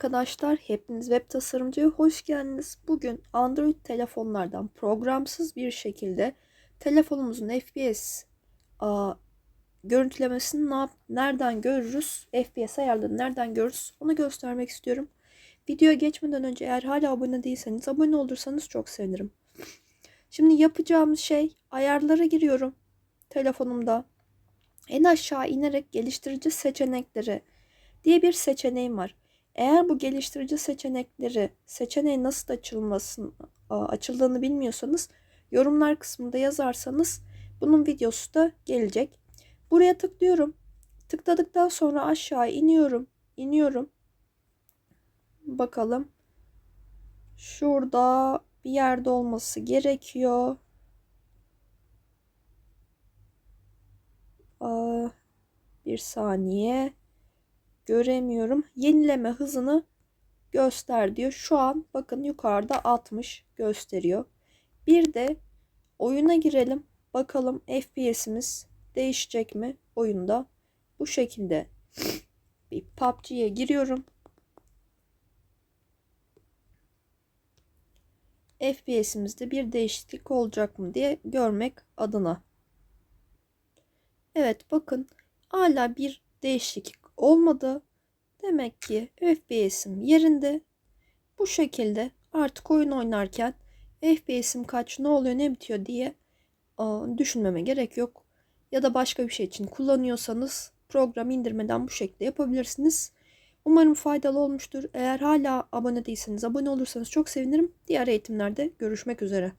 Arkadaşlar hepiniz web tasarımcıya hoş geldiniz. Bugün Android telefonlardan programsız bir şekilde telefonumuzun FPS a, görüntülemesini ne yap- nereden görürüz? FPS ayarlarını nereden görürüz? Onu göstermek istiyorum. Videoya geçmeden önce eğer hala abone değilseniz abone olursanız çok sevinirim. Şimdi yapacağımız şey ayarlara giriyorum telefonumda. En aşağı inerek geliştirici seçenekleri diye bir seçeneğim var. Eğer bu geliştirici seçenekleri seçeneğin nasıl açılmasın, a, açıldığını bilmiyorsanız yorumlar kısmında yazarsanız bunun videosu da gelecek. Buraya tıklıyorum. Tıkladıktan sonra aşağı iniyorum. iniyorum. Bakalım. Şurada bir yerde olması gerekiyor. Aa, bir saniye göremiyorum. Yenileme hızını göster diyor. Şu an bakın yukarıda 60 gösteriyor. Bir de oyuna girelim. Bakalım FPS'imiz değişecek mi oyunda? Bu şekilde bir PUBG'ye giriyorum. FPS'imizde bir değişiklik olacak mı diye görmek adına. Evet bakın hala bir değişiklik olmadı. Demek ki FPS'im yerinde. Bu şekilde artık oyun oynarken FPS'im kaç ne oluyor ne bitiyor diye düşünmeme gerek yok. Ya da başka bir şey için kullanıyorsanız program indirmeden bu şekilde yapabilirsiniz. Umarım faydalı olmuştur. Eğer hala abone değilseniz abone olursanız çok sevinirim. Diğer eğitimlerde görüşmek üzere.